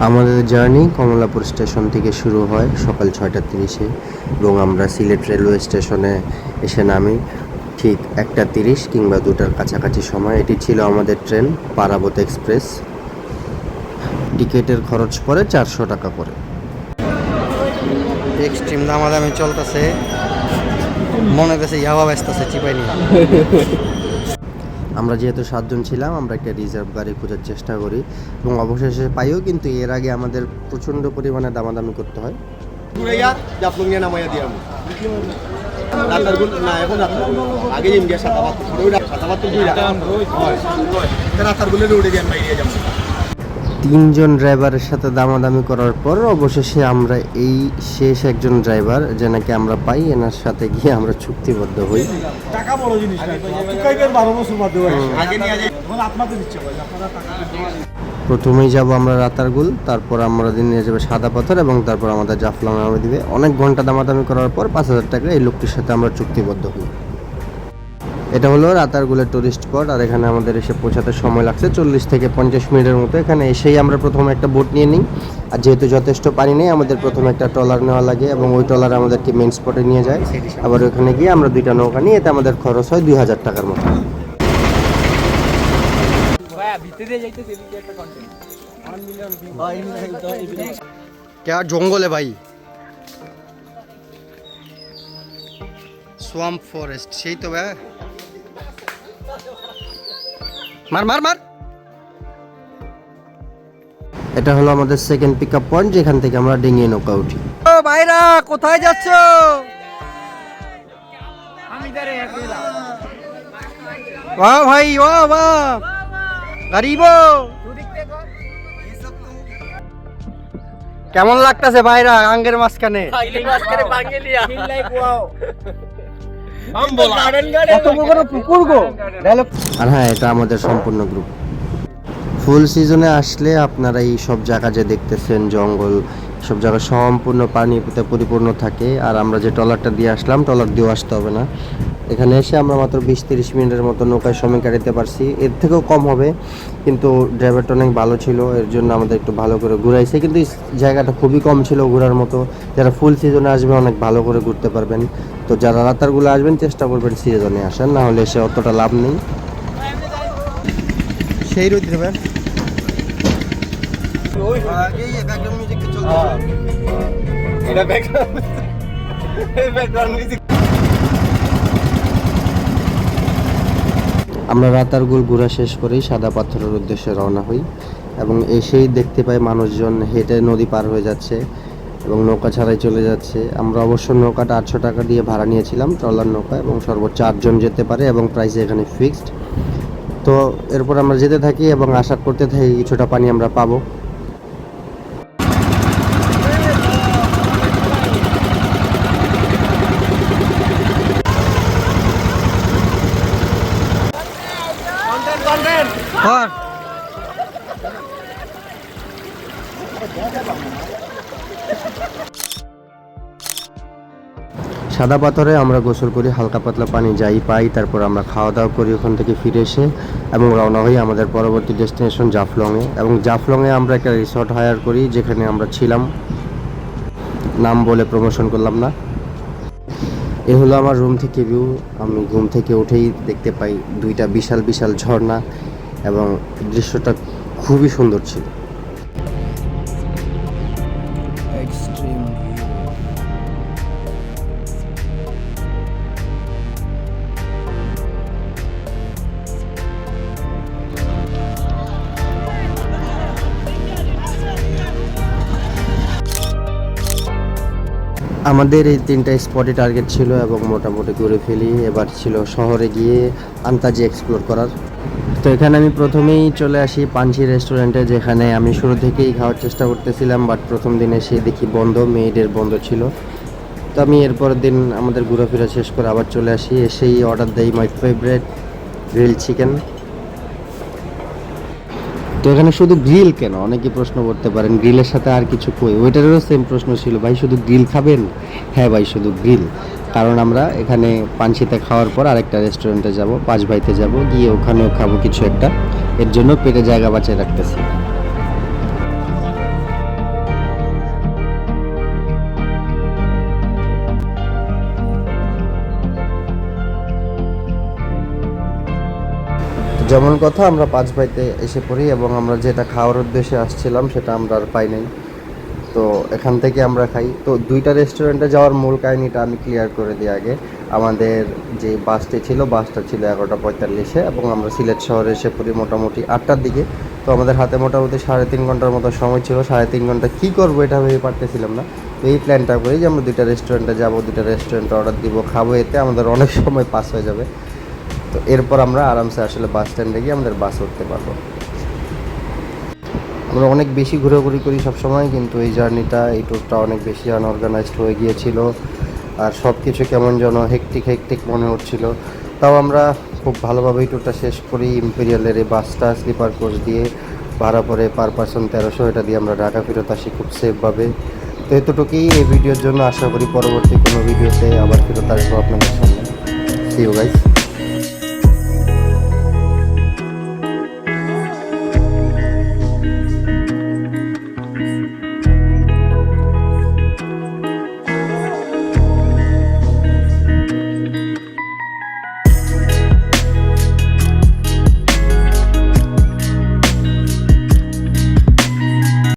আমাদের journey Kamalapur station থেকে শুরু হয় সকাল ছয়টা তিরিশে এবং আমরা সিলেট রেলওয়ে স্টেশনে এসে নামি ঠিক একটা তিরিশ কিংবা দুটার কাছাকাছি সময়। এটি ছিল আমাদের ট্রেন পারাবত এক্সপ্রেস। টিকিটের খরচ পড়ে চারশো টাকা করে। এক্সট্রিম দামাদামি চলতেছে। মনে হচ্ছে ইয়াবা ব্যস্ত আছে চিপাই নিয়ে। আমরা যেহেতু সাতজন ছিলাম, আমরা একটা রিজার্ভ গাড়ি খোঁজার চেষ্টা করি এবং অবশেষে পাইও, কিন্তু এর আগে আমাদের প্রচণ্ড পরিমাণে দামাদামি করতে হয়। ঘুরাইয়া জাফলংয়ে নামাইয়া দিয়াম রাতার গুল না, এখন রাতার আগে ইন্ডিয়া সাতাবাত্তর সাতাবাত্তর দুই রাতার গুলে দিয়াম বাইরে যাব। তিনজন ড্রাইভারের সাথে দামাদামি করার পর অবশেষে আমরা এই শেষ একজন ড্রাইভার যে নাকি আমরা পাই এনার সাথে গিয়ে আমরা চুক্তিবদ্ধ হই। টাকা বড় জিনিস প্রথমেই যাব আমরা রাতারগুল তারপর আমরা দিন নিয়ে যাবে সাদা পাথর এবং তারপর আমাদের জাফলং নামে দিবে। অনেক ঘণ্টা দামাদামি করার পর পাঁচ হাজার টাকা এই লোকটির সাথে আমরা চুক্তিবদ্ধ হই। এটা হলো রাতারগুলের টুরিস্ট স্পট আর এখানে আমাদের এসে পৌঁছাতে সময় লাগছে চল্লিশ থেকে পঞ্চাশ মিনিটের মতো। এখানে এসেই আমরা প্রথমে একটা বোট নিয়ে নিই। আর যেহেতু যথেষ্ট পানি নেই, আমাদের প্রথমে একটা ট্রলার নেওয়া লাগে এবং ওই ট্রলার আমাদেরকে মেন স্পটে নিয়ে যায়। আবার ওখানে গিয়ে আমরা দুইটা নৌকা নিই এতে আমাদের খরচ হয় দুই হাজার টাকার মতো। জঙ্গলে ভাই সোয়াম্প ফরেস্ট সেই তো ভাই মার মার মার। এটা হলো আমাদের সেকেন্ড পিক আপ পয়েন্ট যেখান থেকে আমরা ডিঙিয়ে নৌকা উঠি ও ভাইরা কোথায় যাচ্ছ? বাহ ভাই বাহ বাহ গরিবো কেমন লাগতেছে ভাইরা আঙ্গের মাঝখানে? পুকুর গো? আর হ্যাঁ এটা আমাদের সম্পূর্ণ গ্রুপ ফুল সিজনে আসলে আপনারা এই সব জায়গা যে দেখতেছেন জঙ্গল সব জায়গা সম্পূর্ণ পানিতে পরিপূর্ণ থাকে। আর আমরা যে ট্রলারটা দিয়ে আসলাম ট্রলার দিয়েও আসতে হবে না। এখানে এসে আমরা মাত্র বিশ তিরিশ মিনিটের মতো নৌকায় সময় কাটাতে পারছি। এর থেকেও কম হবে, কিন্তু ড্রাইভারটা অনেক ভালো ছিল, এর জন্য আমাদের একটু ভালো করে ঘুরাইছে। কিন্তু জায়গাটা খুবই কম ছিল ঘোরার মতো। যারা ফুল সিজনে আসবে অনেক ভালো করে ঘুরতে পারবেন। তো যারা রাতারগুলো আসবেন, চেষ্টা করবেন সিজনে আসার, না হলে এসে অতটা লাভ নেই। সেই রোদ দেবে এটা ব্যাকগ্রাউন্ড ব্যাকগ্রাউন্ড মিউজিক আমরা রাতার গোল ঘোরা শেষ করেই সাদা পাথরের উদ্দেশ্যে রওনা হই এবং এসেই দেখতে পাই মানুষজন হেঁটে নদী পার হয়ে যাচ্ছে এবং নৌকা ছাড়াই চলে যাচ্ছে। আমরা অবশ্য নৌকাটা আটশো টাকা দিয়ে ভাড়া নিয়েছিলাম, ট্রলার নৌকা এবং সর্বোচ্চ চারজন যেতে পারে এবং প্রাইস এখানে ফিক্সড তো এরপর আমরা যেতে থাকি এবং আশা করতে থাকি কিছুটা পানি আমরা পাবো। সাদা পাথরে আমরা গোসল করি, হালকা পাতলা পানি যাই পাই, তারপর আমরা খাওয়া দাওয়া করি ওখান থেকে ফিরে এসে এবং রওনা হই আমাদের পরবর্তী ডেস্টিনেশন জাফলংয়ে। এবং জাফলংয়ে আমরা একটা রিসর্ট হায়ার করি, যেখানে আমরা ছিলাম। নাম বলে প্রমোশন করলাম না। এ হলো আমার রুম থেকে ভিউ আমি ঘুম থেকে উঠেই দেখতে পাই দুইটা বিশাল বিশাল ঝর্ণা। এবং দৃশ্যটা খুবই সুন্দর ছিল। এক্সট্রিম আমাদের এই তিনটা স্পটে টার্গেট ছিল এবং মোটামুটি ঘুরে ফেলি। এবার ছিল শহরে গিয়ে আন্তাজি এক্সপ্লোর করার। তো এখানে আমি প্রথমেই চলে আসি পাঞ্চি রেস্টুরেন্টে যেখানে আমি শুরু থেকেই খাওয়ার চেষ্টা করতেছিলাম বাট প্রথম দিন এসে দেখি বন্ধ, মেয়েদের বন্ধ ছিল। তো আমি এরপর দিন আমাদের ঘোরাফেরা শেষ করে আবার চলে আসি। এসেই অর্ডার দেই মাই ফেভারেট গ্রিল চিকেন তো এখানে শুধু গ্রিল কেন? অনেকে প্রশ্ন করতে পারেন গ্রিলের সাথে আর কিছু কই? ওয়েটারেরও সেম প্রশ্ন ছিল, ভাই, শুধু গ্রিল খাবেন? হ্যাঁ ভাই, শুধু গ্রিল কারণ আমরা এখানে পানসিতে খাওয়ার পর আরেকটা রেস্টুরেন্টে যাব, পাঁচ ভাইতে যাব, গিয়ে ওখানেও খাব কিছু একটা। এর জন্য পেটে জায়গা বাঁচিয়ে রাখতেছি। যেমন কথা, আমরা পাঁচ ভাইতে এসে পড়ি এবং আমরা যেটা খাওয়ার উদ্দেশ্যে আসছিলাম সেটা আমরা আর পাই নাই। তো এখান থেকে আমরা খাই। তো দুইটা রেস্টুরেন্টে যাওয়ার মূল কাহিনিটা আমি ক্লিয়ার করে দিই আগে। আমাদের যে বাসটি ছিল বাসটা ছিল এগারোটা পঁয়তাল্লিশে এবং আমরা সিলেট শহরে এসে পড়ি মোটামুটি আটটার দিকে। তো আমাদের হাতে মোটামুটি সাড়ে তিন ঘণ্টার মতো সময় ছিল। সাড়ে তিন ঘণ্টা কী করব এটা ভেবে পারতেছিলাম না। তো এই প্ল্যানটা করি যে আমরা দুইটা রেস্টুরেন্টে যাব, দুইটা রেস্টুরেন্টে অর্ডার দিব, খাব এতে আমাদের অনেক সময় পাস হয়ে যাবে। তো এরপর আমরা আরামসে আসলে বাস স্ট্যান্ডে গিয়ে আমাদের বাস উঠতে পারব। আমরা অনেক বেশি ঘোরাঘুরি করি সব সময় কিন্তু এই জার্নিটা এই ট্যুরটা অনেক বেশি আনঅর্গানাইজড হয়ে গিয়েছিল। আর সব কিছু কেমন যেন হেকটিক হেকটিক মনে হচ্ছিল। তাও আমরা খুব ভালোভাবেই ট্যুরটা শেষ করি ইম্পেরিয়ালের এই বাসটা স্লিপার কোচ দিয়ে। ভাড়া পড়ে পার পার্সন তেরোশো, এটা দিয়ে আমরা ঢাকা ফেরত আসি খুব সেফভাবে তো এতটুকুই এই ভিডিওর জন্য, আশা করি পরবর্তী কোনো ভিডিওতে আবার ফেরত আসব আপনাদের সামনে। C you guys